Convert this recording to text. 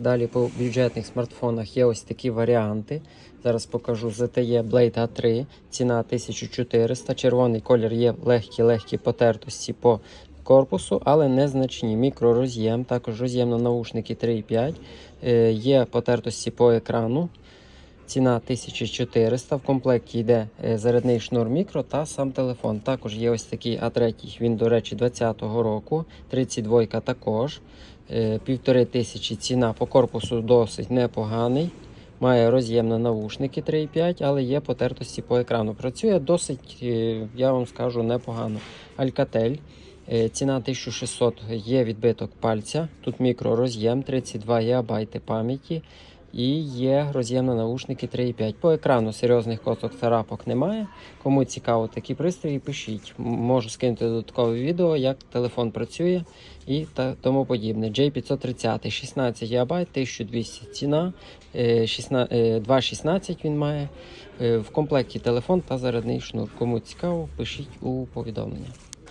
Далі по бюджетних смартфонах є ось такі варіанти. Зараз покажу ZTE Blade A3, ціна 1400. Червоний колір є легкі-легкі потертості по корпусу, але незначні. Мікророз'єм, також роз'єм на наушники 3,5. Е, Є потертості по екрану. Ціна 1400. В комплекті йде е, зарядний шнур мікро та сам телефон. Також є ось такий А3, він, до речі, 20-го року. 32 також. Е, Півтори тисячі ціна по корпусу досить непоганий. Має роз'єм на навушники 3,5, але є потертості по екрану. Працює досить, е, я вам скажу, непогано. Alcatel. Ціна 1600 є відбиток пальця. Тут мікророз'єм, 32 ГБ пам'яті. І є роз'єм на наушники 3,5. По екрану серйозних косок царапок немає. Кому цікаво такі пристрої, пишіть. Можу скинути додаткове відео, як телефон працює і та тому подібне. J530 16 ГБ, 1200 ціна, е, 16, е, 2,16 він має. Е, В комплекті телефон та зарядний шнур. Кому цікаво, пишіть у повідомлення.